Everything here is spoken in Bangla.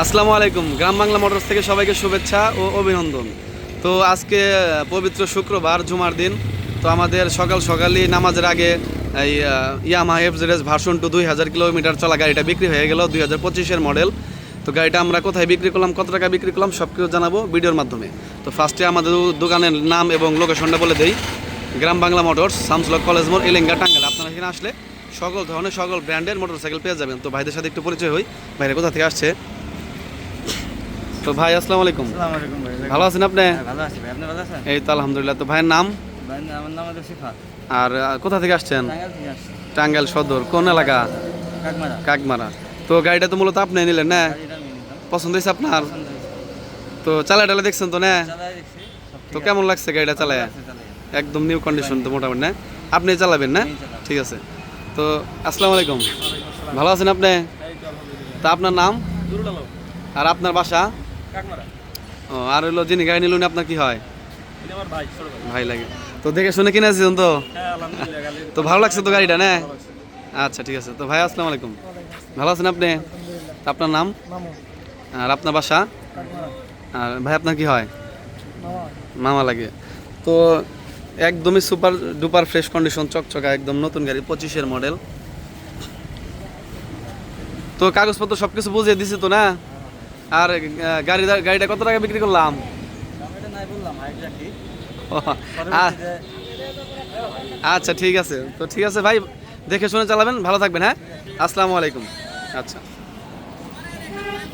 আসসালামু আলাইকুম। গ্রাম বাংলা মোটরস থেকে সবাইকে শুভেচ্ছা ও অভিনন্দন। তো আজকে পবিত্র শুক্রবার, জুমার দিন। তো আমাদের সকাল সকালই নামাজের আগে এই ইয়ামা এফজেডএস ভার্সন টু দুই হাজার কিলোমিটার চলা গাড়িটা বিক্রি হয়ে গেল দুই হাজার পঁচিশের মডেল। তো গাড়িটা আমরা কোথায় বিক্রি করলাম, কত টাকা বিক্রি করলাম সব কিছু জানাব ভিডিওর মাধ্যমে। তো ফার্স্টে আমাদের দোকানের নাম এবং লোকেশনটা বলে দেই। গ্রাম বাংলা মোটরস শামসুল্লাহ কলেজ মোড় এলেঙ্গা টাঙ্গাল আপনারা এখানে আসলে সকল ধরনের, সকল ব্র্যান্ডের মোটরসাইকেল পেয়ে যাবেন। তো ভাইদের সাথে একটু পরিচয় হই। ভাইরা কোথা থেকে আসছে? তো ভাই আসসালামু আলাইকুম। আসসালামু আলাইকুম ভাই ভালো আছেন আপনি? হ্যাঁ, ভালো আছি ভাই আপনি ভালো আছেন? এই তো আলহামদুলিল্লাহ। তো ভাইয়ের নাম? আমার নাম সিফাত আর কোথা থেকে আসছেন? টাঙ্গাইল থেকে আসছি। টাঙ্গাইল সদর কোন এলাকা? কাকমারা। কাকমারা। তো গাড়িটা তো মূলত আপনি নিলেন না? পছন্দ হয়েছে আপনার? তো চালা টালা দেখছেন তো না? তো কেমন লাগছে গাড়িটা চালায়? একদম নিউ কন্ডিশন তো মোটামুটি না? আপনি চালাবেন না? ঠিক আছে। তো আসসালামু আলাইকুম। ভালো আছেন আপনি? তা আপনার নাম? আর আপনার বাসা? ও আর হলো যিনি গাড়ি নিলেন আপনার কি হয়? ভাই লাগে। তো দেখে শুনে কিনেছেন তো? হ্যাঁ তো ভালো লাগছে তো গাড়িটা না? আচ্ছা ঠিক আছে। তো ভাই আসসালামু আলাইকুম। ভালো আছেন আপনি? আপনার নাম? আর আপনার বাসা? আর ভাই আপনার কি হয়? মামা। লাগে। তো একদমই সুপার ডুপার ফ্রেশ কন্ডিশন চকচকা একদম নতুন গাড়ি পঁচিশের মডেল। তো কাগজপত্র সব কিছু বুঝিয়ে দিছি তো না? আর গাড়ি গাড়িটা কত টাকা বিক্রি করলাম? আচ্ছা ঠিক আছে। তো ঠিক আছে ভাই দেখে শুনে চালাবেন ভালো থাকবেন হ্যাঁ? আসসালামু আলাইকুম। আচ্ছা।